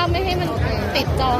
างภาพไม่ให้มันติดจอ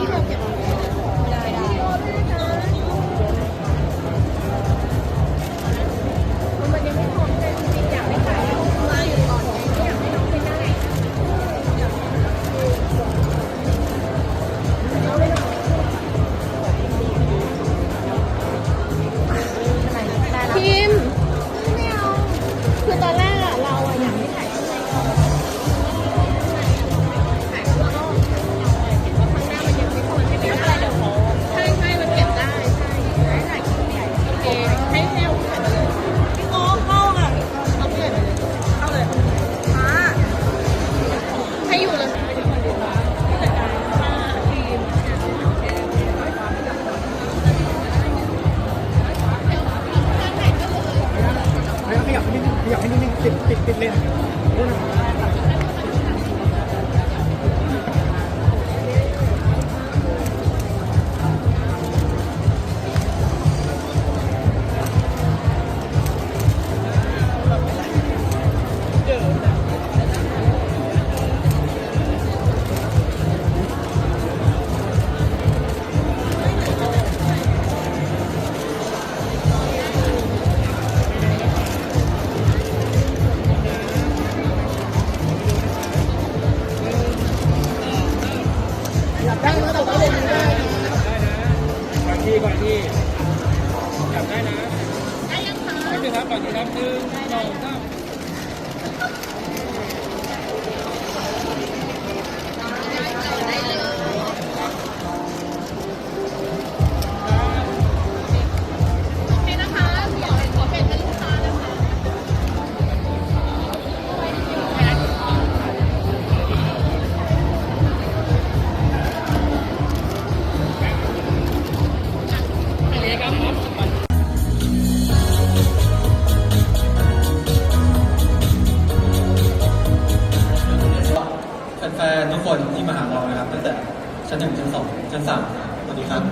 ชั้นหนึ่งชั้นสองชั้นสามสวัสดีครับ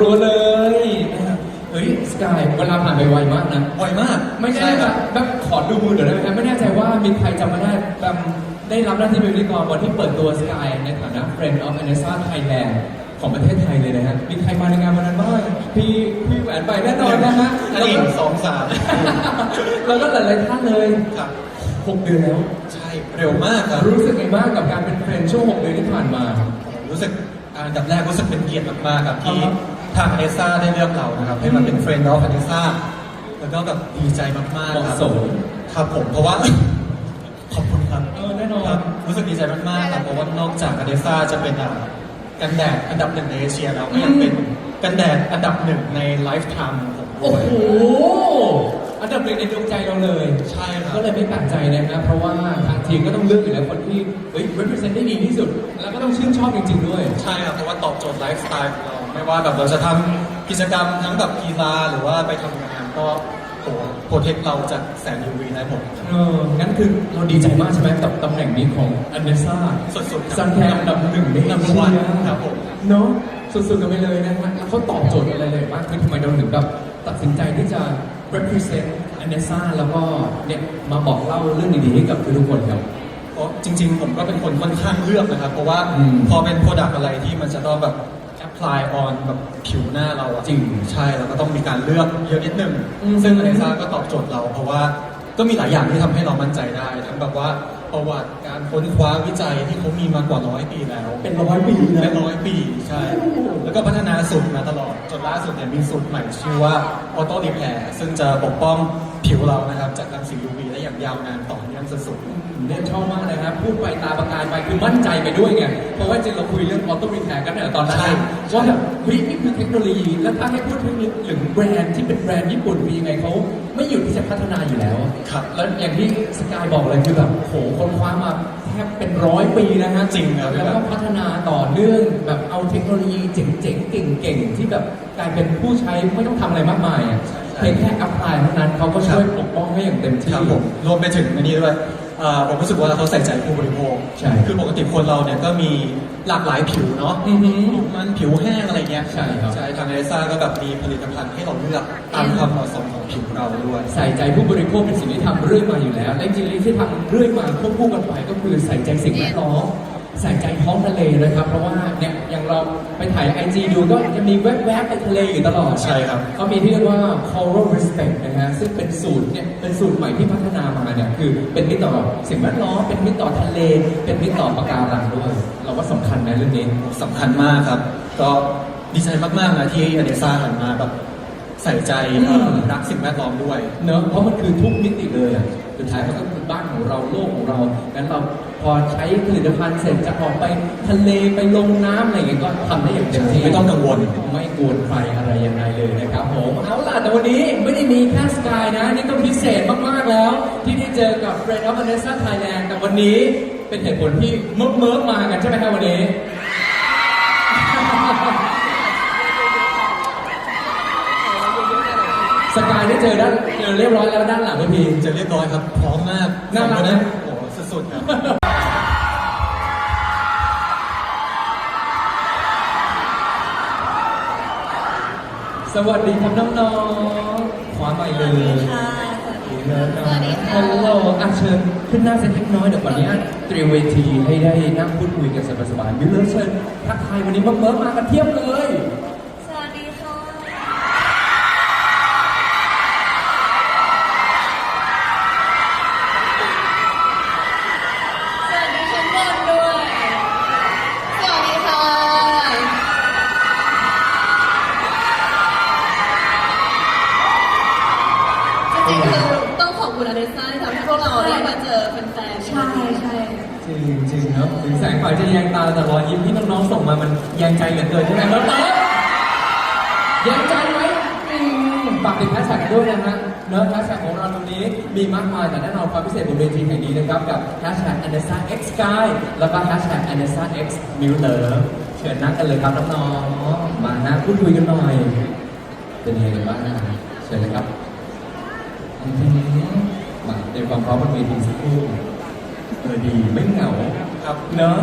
รัวๆเลยนะครับเฮ้ยสกายเวลาผ่านไปไวมากนะบ่อยมาก ไม่แน่ใช่ใจครับแบบขอดูมือเดี๋ยวได้ไหมครับไม่แน่ใจว่ามีใครจำไม่ได้แบบได้รับหน้าที่เป็นพิธีกรวันที่เปิดตัวสกายในฐานะ Friend of Anessa Thailand ของประเทศไทยเลยนะฮะมีใครมาในงานวันนั้นบ้างพี่พี่แหวนไปแน่นอนนะฮะอันแล้วนี้ก็สองสามแล้วก็หลายๆท่านเลยครับหกเดือนแล้ว ใช่เร็วมากครับรู้สึกไงบ้างกับการเป็นเฟรนด์ช่วงหกเดือนที่ผ่านมา รู้สึก อันดับแรกรู้สึกเป็นเกียรติมากๆครับที่อ่าฮะทางอเนซ่าได้เลือกเรานะครับให้มาเป็นเฟรนด์ of อเนซ่าแล้วก็แบบดีใจมากๆครับเหมาะสมครับผมเพราะว่าขอบคุณครับเออแน่นอนครับรู้สึกดีใจมากๆครับเพราะว่านอกจากอเนซ่าจะเป็นอ่ากันแดดอันดับหนึ่งในเอเชียแล้วก็ยังเป็นกันแดดอันดับหนึ่งในไลฟ์ไทม์ของผมโอ้ด้วยโห อันดับหนึ่งในดวงใจเราเลยใช่ครับ ก็เลยไม่แปลกใจนะครับเพราะว่าทางทีมก็ต้องเลือกอยู่แล้วคนที่เฮ้ย represent ได้ดีที่สุด แล้วก็ต้องชื่นชอบจริง ๆ ด้วย ใช่ครับเพราะว่าตอบโจทย์ไลฟ์สไตล์ของเราไม่ว่าแบบเราจะทำกิจกรรมทั้งแบบกีฬาหรือว่าไปทำงานก็โหโปรเทคเราจากแสง UV ได้หมดเออ งั้นคือเราดีใจมากใช่ไหมกับตำแหน่งนี้ของอันเนซ่าสุดๆครับซันแทนอันดับหนึ่งในเอ Number เชีย one ครับผม เนาะสุดๆกันไปเลยนะฮะแล้วเขาตอบโจทย์อะไรเลยมากคือทำไมเราถึงแบบตัดสินใจที่จะ represent อันเนซ่าแล้วก็เนี่ยมาบอกเล่าเรื่องดีๆให้กับทุกๆคนครับ เพราะจริง ๆ ผมก็เป็นคนค่อนข้างเลือกนะครับ เพราะว่าอืมพอเป็นโปรดักต์อะไรที่มันจะต้องแบบ apply on แบบผิวหน้าเราอะจริงใช่เราก็ต้องมีการเลือกเยอะนิดนึง อืม ซึ่งอเนซ่าก็ตอบโจทย์เรา เพราะว่าก็มีหลายอย่างที่ทำให้เรามั่นใจได้ ทั้งแบบว่า ประวัติการค้นคว้าวิจัยที่เขามีมากว่าร้อยปีแล้วเป็นร้อยปีนะเป็นร้อยปีใช่ แล้วก็พัฒนาสูตรมาตลอดจนล่าสุดเนี่ยมีสูตรใหม่ชื่อว่า Auto Repair ซึ่งจะปกป้องผิวเรานะครับ จากรังสี UV ได้อย่างยาวนานต่อเนื่องสุดเนี่ยชอบมากเลยนะครับพูดไปตาประกายไปคือมั่นใจไปด้วยไงเพราะว่าจริงเราคุยเรื่องออโต้รีแพร์กันเนี่ยตอนนั้นใช่ว่าแบบเฮ้ยนี่คือเทคโนโลยี แล้วถ้าให้พูดถึงถึงแบรนด์ที่เป็นแบรนด์ญี่ปุ่นคือยังไงเขา ไม่หยุดที่จะพัฒนาอยู่แล้วครับแล้วอย่างที่สกายบอกเลยคือแบบโหคนคว้ามาแทบเป็นร้อยปีนะฮะจริงครับแล้วก็พัฒนาต่อเนื่องแบบเอาเทคโนโลยีเจ๋งๆเก่งๆที่แบบกลายเป็นผู้ใช้ไม่ต้องทำอะไรมากมายอะเพียงแค่อัพพลายเท่านั้นเขาก็ช่วยปกป้องให้อย่างเต็มๆที่ครับผมรวมไปถึงอันนี้ด้วยเอ่อผมรู้สึกว่าเขาใส่ใจผู้บริโภคใช่คือปกติคนเราเนี่ยก็มีหลากหลายผิวเนาะอือหือผิวมันผิวแห้งอะไรเงี้ยใช่ครับ ใช่ทางเอซ่าก็แบบมีผลิตภัณฑ์ให้เราเลือกตามความเหมาะสมของผิวเราด้วย ใส่ใจผู้บริโภคเป็นสิ่งที่ทำเรื่อยมาอยู่แล้วและจริงๆที่ทำเรื่อยมาควบคู่กันไปก็คือใส่ใจสิ่งแวดล้อม ใส่ใจท้องทะเลนะครับ เพราะว่าเนี่ยอย่างเราไปถ่ายไอจีดูก็จะมีแวบๆไปทะเลอยู่ตลอดใช่ครับ เขามีที่เรียกว่า coral respect นะฮะซึ่งเป็นสูตรเนี่ยเป็นสูตรใหม่ที่พัฒนามาเนี่ยคือเป็นมิตรต่อสิ่งแวดล้อมเป็นมิตรต่อทะเล เป็นมิตรต่อปะการังด้วย เราว่าสำคัญนะเรื่องนี้สำคัญมากครับ ก็ดีใจมากๆนะที่อเนซ่าหันมาแบบใส่ใจเอ่ออืมรักสิ่งแวดล้อมด้วยเนอะเพราะมันคือทุกมิติเลยอะ สุดท้ายมันก็คือบ้านของเราโลกของเรางั้นเราพอใช้ผลิตภัณฑ์เสร็จจะออกไปทะเลไปลงน้ำอะไรอย่างเงี้ยก็ทำได้อย่างเต็มที่ไม่ต้องกังวลไม่กวนใครอะไรยังไงเลยนะครับผมเอาล่ะแต่วันนี้ไม่ได้มีแค่สกายนะ นี่ก็พิเศษมากๆแล้ว ที่ได้เจอกับ Friend of Vanessa Thailand แต่วันนี้เป็นเหตุผลที่เมิร์เมิร์มากันใช่ไหมครับวันนี้ สกายได้เจอด้านเจอเรียบร้อยแล้วด้านหลังพี่พีจะเรียบร้อยครับพร้อมมากน่ารักสองคนนั้นโอ้โหสุดๆครับสวัสดีครับน้องๆขวาใหม่เลยค่ะสวัสดีค่ะฮัลโหลอาเชิญขึ้นหน้าเซ็นเล็กน้อยเดี๋ยววันนี้เตรียมเวทีให้ได้นั่งพูดคุยกันสบายๆมิลเลอร์เชิญทักทายวันนี้เมิร์มากันเทียบเลย ริงๆคือต้องขอบคุณอเดซ่าที่ทำให้พวกเราได้มาเจอแฟนๆใช่ใช่จริงจริงๆเนาะถึงแสงไฟจะแยงตาแต่รอยยิ้มที่น้องๆส่งมามันแยงใจเหลือเกินใช่ไหมน้องๆแยงใจไหมอืมฝากติดแฮชแท็กด้วยนะฮะเนอะแฮชแท็กของเราตรงนี้มีมากมายแต่แน่นอนความพิเศษบนเวทีแห่งนี้นะครับ กับแฮชแท็ก a n e s a x Sky แล้วก็แฮชแท็ก a n e s a x m i l l e r เชิญนั่งกันเลยครับน้องๆมานะพูดคุยกันหน่อย เป็นยังไงกันบ้างนะเชิญเลยครับ อืมมาเตรียมความพร้อมบนเวทีสักครู่เออดีไม่เหงาครับเนอะ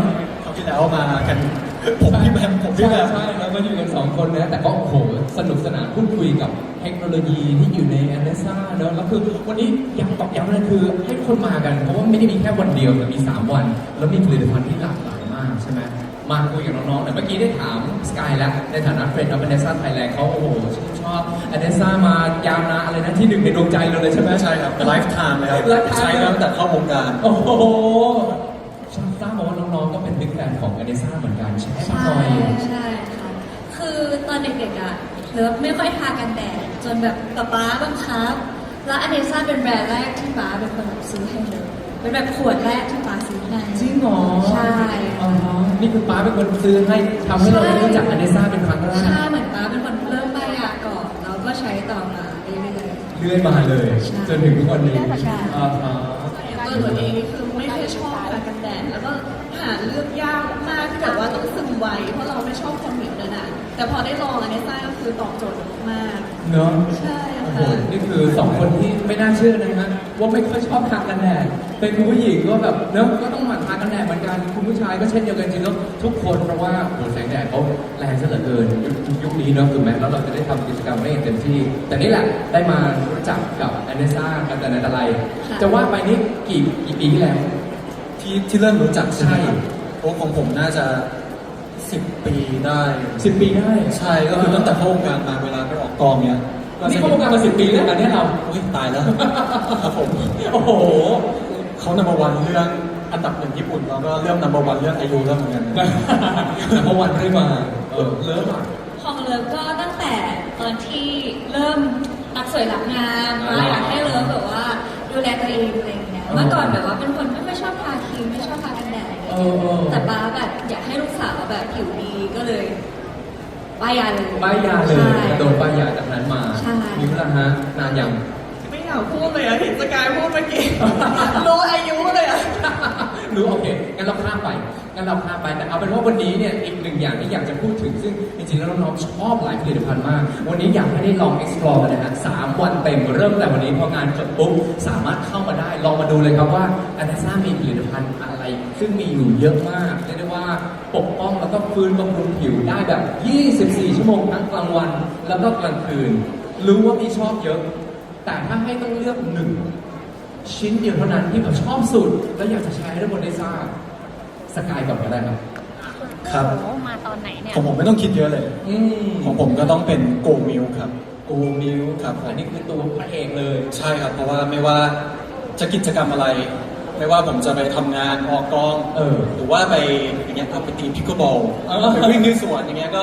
คราวที่แล้วมากันผมพี่แบมผมพี่ใช่แบม ใช่แล้วก็อยู่กันสองคนนะแต่ก็โอ้โหสนุกสนานพูดคุยกับเทคโนโลยีที่อยู่ในแอนเดซ่าเนอะแล้วคือวันนี้อยากตอกย้ำเลยคือให้คนมากันเพราะว่าไม่ได้มีแค่วันเดียวแต่มี 3 วัน แล้วมีผลิตภัณฑ์ที่หลากหลายมากใช่ไหม มาคุยกับน้องๆแต่เมื่อกี้ได้ถามสกายแล้ว ในฐานะเฟรนด์ออฟแอนเดซ่าไทยแลนด์เขาโอ้โหชื่นชอบแอนเดซ่ามายาวนานอะไรนะที่หนึ่งในดวงใจเราเลยใช่ไหมใช่ครับไลฟ์ไทม์เลยครับ Lifetime ใช้ตั้งแต่เข้าวงการ โอ้โหทราบมาว่าน้องๆก็เป็นบิ๊กแฟนของแอนเดซ่าเหมือนกันใช่ไหมใช่น้อยใช่ค่ะ คือตอนเด็กๆอะเลิฟไม่ค่อยทากันแดดจนแบบป๊าป๊าบังคับ แล้วอเนซ่าเป็นแบรนด์แรกที่ป๊าเป็นคนแบบซื้อให้เลย เป็นแบบขวดแรกที่ป๊าซื้อให้จริงเหรอใช่อ๋อนี่คือป้าเป็นคนซื้อให้ทำให้เราได้รู้จักอเนซ่าเป็นครั้งแรกใช่เหมือนป๊าเป็นคนเริ่มป้ายยาก่อนแล้วก็ใช้ต่อมาเรื่อยเลื่อยมาเลยใช่จนถึงทุกวันนี้ใช่อ่าฮะอย่างตัวตัวเองนี่คือไม่เคยชอบทากันแดดแล้วก็หาเลือกยากมากที่แบบว่าต้องซึมไวเพราะเราไม่ชอบความเหนียวเดินอะแต่พอได้ลองอันนี้ซ่าก็คือตอบโจทย์มากเนาะใช่โอ้โห ค่ะนี่คือสองคนที่ไม่น่าเชื่อนะฮะว่าไม่ค่อยชอบทากันแดดเป็นคุณผู้หญิงก็แบบเนาะก็ต้องหมั่นทากันแดดเหมือนกันคุณผู้ชายก็เช่นเดียวกันจริงๆแล้วทุกคนเพราะว่าโอ้โหแสงแดดเขาแรงซะเหลือเกินยุคยุคนี้เนาะถูกไหมแล้วเราจะได้ทำกิจกรรมได้อย่างเต็มที่ แต่นี่แหละได้มารู้จักกับแอนเนซ่ากันแต่ไหนแต่ไรจะว่าไปนี่กี่กี่ปีที่แล้ว ที่ที่เริ่มรู้จักใช่ไหมครับใช่ โอ้ของผมน่าจะสิบปีได้สิบปีได้ ใช่ก็คือตั้งแต่เข้าวงการมาเวลาไปออกกองเนี้ย นี่เข้าวงการมาสิบปีแล้วอันเนี้ยเราอุ้ยตายแล้วครับผมโอ้โหเขานัมเบอร์วันเรื่องอันดับหนึ่งญี่ปุ่นแล้วก็เรื่องนัมเบอร์วันเรื่องอายุแล้วเหมือนกันแต่เมื่อวันได้มาเออเลิฟอะของเลิฟก็ตั้งแต่ตอนที่เริ่มรักสวยรักงามอ่ามาอยากให้เลิฟแบบว่าดูแลตัวเองอะไรอย่างเงี้ยอ๋อเมื่อก่อนแบบว่าเป็นคนไม่ค่อยชอบทาครีมไม่ชอบทากันแดดอะไรอย่างเอเงี้อยเออแต่ป้าแบบอยากให้ลูกสาวแบบผิวดีก็เลย ป้ายยาเลยป้ายยาเลยใช่ โดนป้ายยาจากนั้นมาใช่นิ้วละฮะนานยังไม่อยากพูดเลยอะเห็นสกายพูดเมื่อกี้ รู้อายุเลยอะรู้โอเคงั้นเราข้ามไป งั้นเราข้าไปแต่เอาเป็นว่าวันนี้เนี่ยอีกหนึ่งอย่างที่อยากจะพูดถึงซึ่งจริงๆแล้วน้องๆชอบหลายผลิตภัณฑ์มาก วันนี้อยากให้ได้ลอง explore กันนะฮะสามวันเต็มเริ่มแต่วันนี้พองานจบปุ๊บสามารถเข้ามาได้ลองมาดูเลยครับว่าอันดาซ่ามีผลิตภัณฑ์อะไร ซึ่งมีอยู่เยอะมากเรียกได้ว่าปกป้องแล้วก็ฟื้นบำรุงผิวได้แบบ 24 ชั่วโมงทั้งกลางวัน แล้วก็กลางคืน รู้ว่าพี่ชอบเยอะ แต่ถ้าให้ต้องเลือกหนึ่งชิ้นเดียวเท่านั้นที่แบบชอบสุด แล้วอยากจะแชร์ให้ทุกคนได้ทราบ สกายก่อนก็ได้ครับ ครับ โอ้มาตอนไหนเนี่ย ของผมไม่ต้องคิดเยอะเลย อืมของผมก็ต้องเป็นโกมิลครับ กูมิวครับอันนี้คือตัวพระเอกเลย ใช่ครับ เพราะว่าไม่ว่าจะกิจกรรมอะไร ไม่ว่าผมจะไปทำงานออกกองเออหรือว่าไปอย่างเงี้ยครับไปตีพิกเกอร์บอลเออ ไปวิ่งที่สวนอย่างเงี้ยก็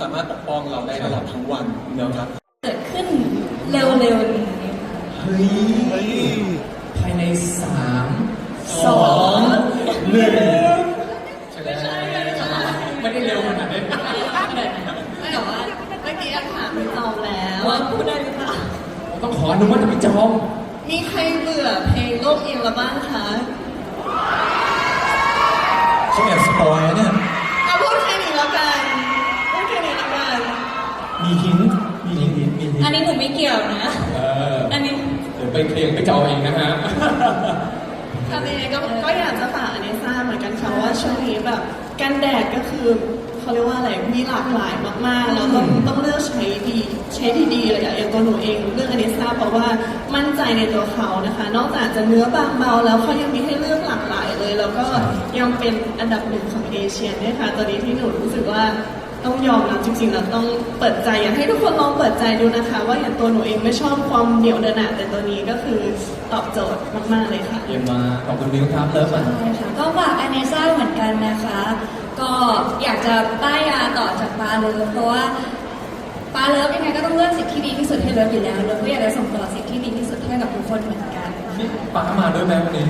สามารถปกป้องเราได้ตลอดทั้งวันนะครับเกิดขึ้นเร็วๆนี้ค่ะเฮ้ยภายในสามสองหนึ่งใช่ไหม ไม่ได้เร็วขนาดนั้นไม่แต่ว่าเมื่อกี้อยากถามพี่จอมแล้วว่าพูดได้หรือเปล่าต้องขออนุมัติจากพี่จอมมีใครเบื่อเพลงโลกเอียงละบ้างคะเขาแอบสปอยนะเนี่ยเอาพูดแค่นี้แล้วกันพูดแค่นี้แล้วกันมีหินมีหินมีหินอันนี้หนูไม่เกี่ยวนะ เอออันนี้เดี๋ยวไปเคลียร์ไปจอเองนะฮะค่ะยังไงก็ก็อยากจะฝากอันนี้ทราบเหมือนกันค่ะว่าช่วงนี้แบบ กันแดดก็คือเขาเรียกว่าอะไรมีหลากหลายมากๆแล้วต้องต้องเลือกใช้ดีใช้ดีๆเลยอะอย่างตัวหนูเองเลือกอันนี้ทราบเพราะว่ามั่นใจในตัวเขานะคะ นอกจากจะเนื้อบางเบาแล้วเขายังมีให้เลือกหลากหลายเลย แล้วก็ยังเป็นอันดับหนึ่งของเอเชียด้วยค่ะตัวนี้ที่หนูรู้สึกว่าต้องยอมรับจริงๆแล้วต้องเปิดใจอยากให้ทุกคนลองเปิดใจดูนะคะ ว่าอย่างตัวหนูเองไม่ชอบความเหนียวเดินหนาแต่ตัวนี้ก็คือตอบโจทย์มากๆเลยค่ะ เยี่ยมมากขอบคุณมิวครับเลิฟอะ ใช่ค่ะก็ฝากอเนซ่าเหมือนกันนะคะก็ อยากจะป้ายยาต่อจากปาเลิฟเพราะว่าปาเลิฟยังไงก็ต้องเลือกสิ่งที่ดีที่สุดให้เลิฟอยู่แล้วเลิฟก็อยากจะส่งต่อสิ่งที่ดีที่สุดให้กับทุกคนเหมือนกัน นี่ป้ามาด้วยไหมวันนี้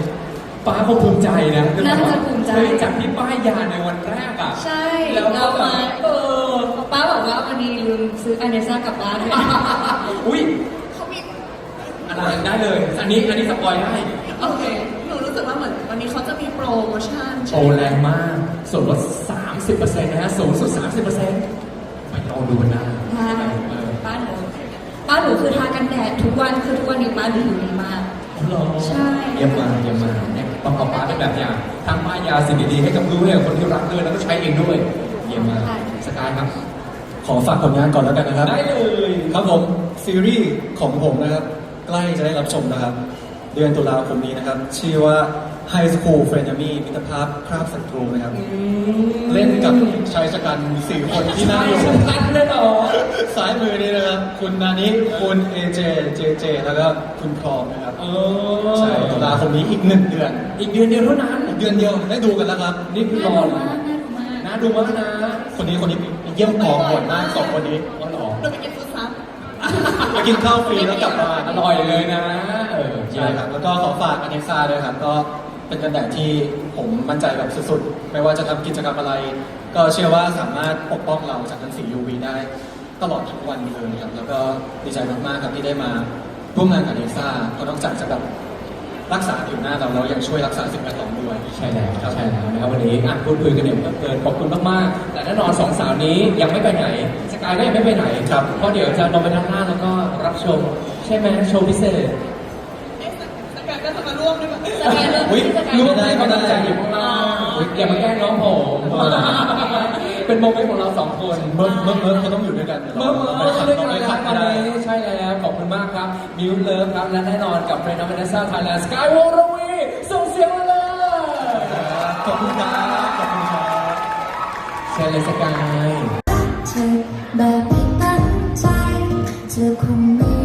ป้าคงภูมิใจนะน่าจะภูมิใจ เฮ้ยจากที่ป้ายยาในวันแรกอะใช่แล้วก็เรามาเออป้าบอกว่าวันนี้ลืมซื้ออเนซ่ากลับบ้านด้วยอุ้ยเขามีอะไรได้เลย อันนี้อันนี้สปอยได้โอเคหนูรู้สึกว่าเหมือนวันนี้เขาจะมีโปรโมชั่นโชใช่ไหมว์แรงมาก ส่วนลด 30%นะฮะสูงสุด 30%ไปลองดูกันได้ใช่เออป้าหนูป้าหนูคือทากันแดดทุกวันคือทุกวันนี้ป้าหนูอยู่ดีมากเหรอใช่ เยี่ยมมากเยี่ยมมากเนี่ยต้องเอาป้าเป็นแบบอย่างทำป้ายยาสิ่งดีๆให้กับลูกให้กับคนที่รักด้วยแล้วก็ใช้เองด้วย เยี่ยมมากสกายครับ ขอฝากผลงานก่อนแล้วกันนะครับ ได้เลยครับผมซีรีส์ของผมนะครับ ใกล้จะได้รับชมนะครับ เดือนตุลาคมนี้นะครับ ชื่อว่า High School f r e n e m y มิตรภาพคราบศัตรูนะครับ เล่นกับชายชะกันสี่คนที่นั่งอยู่รักเลยเหรอซ้ายมือนี้นะครับ คุณนานิคุณเอเจเจเจแล้วก็คุณพรอมนะครับเอใช่ตุลาคมนี้อีกหนึ่งเดือน อีกเดือนเดียวเท่านั้นอีกเดือนเดียวได้ดูกันแล้วครับ นี่คือรน่าอดูเลยมากน่าดูมากน่าดูมากนะ คนนี้คนนี้ไปเยี่ยมกองก่อนหน้าสองคนนี้อ๋อเหรอหนูไปกินฟู้ดซับไปกินข้าวฟรีแล้วกลับมาอร่อยเลยนะเออใช่ครับแล้วก็ขอฝากอเนซ่าด้วยครับก็ เป็นกันแดดที่ผมมั่นใจแบบสุดๆ ไม่ว่าจะทำกิจกรรมอะไร ก็เชื่อว่าสามารถปกป้องเราจากรังสี UV ได้ ตลอดทั้งวันเลยครับ แล้วก็ดีใจมากๆครับที่ได้มาร่วมงานกับอเนซ่าเพราะนอกจากจะแบบรักษาผิวหน้าเราเรายังช่วยรักษาสิ่งแวดล้อมด้วย ใช่แล้วใช่แล้วนะครับวันนี้อะพูดคุยกันเนี่ยเกินขอบคุณมากๆแต่แน่นอนสองสาวนี้ยังไม่ไปไหนสกายก็ยังไม่ไปไหนครับเพราะเดี๋ยวจะลงไปด้านล่างแล้วก็รับชม ใช่ไหมโชว์พิเศษ มด้วยปะสกายเริ่มอุ๊ยที่สกายรู้เริ่ว่ามได้กำลังใจอยู่ข้างล่างอย่ามาแกล้งน้องผมเป็นโมเมนต์ของเราสองคน เมื่อเมื่อเมื่อเขาต้องอยู่ด้วยกันเมื่อเมื่อเราเราไม่ได้ขัดกันเราแล้วไม่ขัดไม่ได้วันนี้ใช่แล้วขอบคุณมากครับมิวเลิฟครับและแน่นอนกับเฟรนด์อเมเนซ่าไทยแลนด์สกายวอลวีส่งเสียงมาเลยขอบคุณครับขอบคุณครับเชิญเลยสกาย เธอแบบไม่ตั้งใจ เธอคงไม่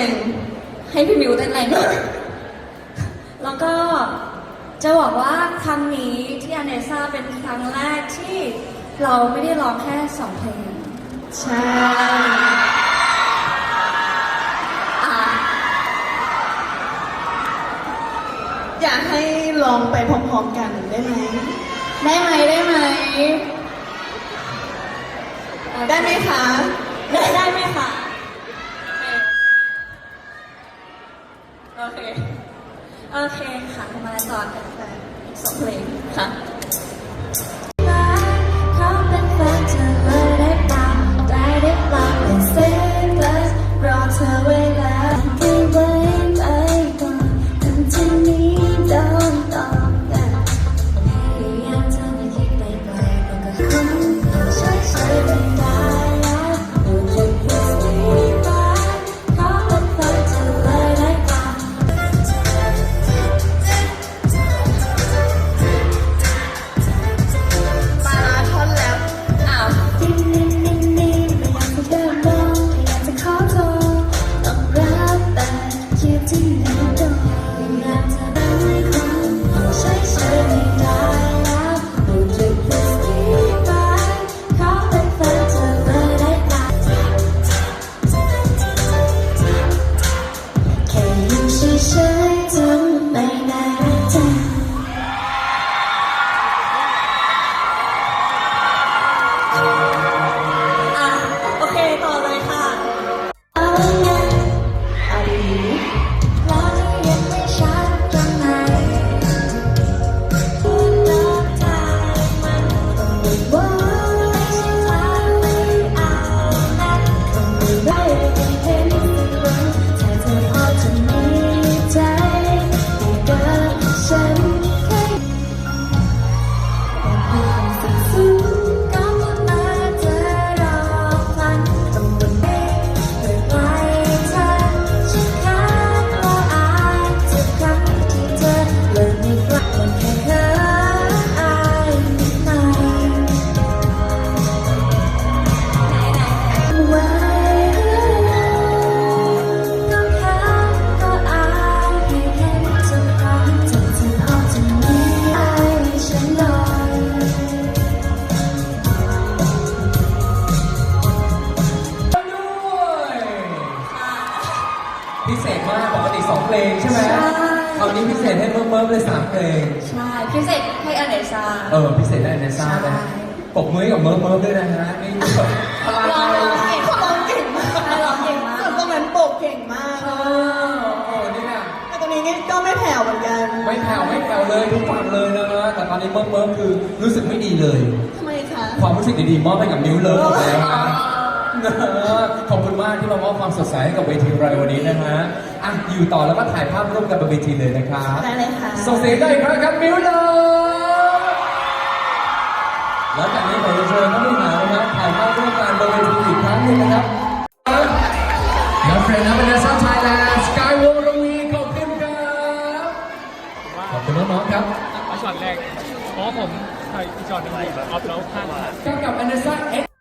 รือว่าอยากเต้นแรงให้พี่มิวเต้นแรงหน่อยแล้วก็จะบอกว่าครั้งนี้ที่อเนซ่าเป็นครั้งแรกที่เราไม่ได้ร้องแค่สองเพลง ใช่อะอยากให้ลองไปพร้อมๆกันได้ไหม ได้ไหมได้ไหม ได้ไหมคะ ได้ได้ไหมคะ โอเคโอเคค่ะมาต่อกันอีกสองเพลงค่ะ ปกมือให้กับเมิร์ฟเมิร์ฟด้วยนะฮะนี่แบบพลังร้องอะไรร้องเก่งเขาร้องเก่งมากใช่ร้องเก่งมากส่วนตรงนั้นโปกเก่งมากเออโอ้นี่เนี่ยแต่ตรงนี้นี่ก็ไม่แผ่วเหมือนกันไม่แผ่วไม่แผ่วเลยทุกฝั่งเลยนะฮะแต่ตอนนี้เมิร์ฟเมิร์ฟคือรู้สึกไม่ดีเลย ทำไมคะ ความรู้สึกดีๆมอบให้กับนิ้วเลิฟหมดแล้วนะขอบคุณมากที่มามอบความสดใสให้กับเวทีเราในวันนี้นะฮะอะอยู่ต่อแล้วก็ถ่ายภาพร่วมกันบนเวทีเลยนะครับได้เลยค่ะ ส่งเสียงได้อีกครั้งครับมิวเลิฟ แล้วจากนี้ขอเชิญท่านผู้บริหารนะครับถ่ายภาพร่วมกันบนเวทีอีกครั้งหนึ่งนะครับแล้วเฟรนด์นับเป็นซ่าไทยแลนด์สกายวอล์กวีขอบคุณครับขอบคุณน้องๆครับเอาช็อตแรกเพราะว่าผมถ่ายอีกช็อตหนึงอยู่ออฟแล้วข้าง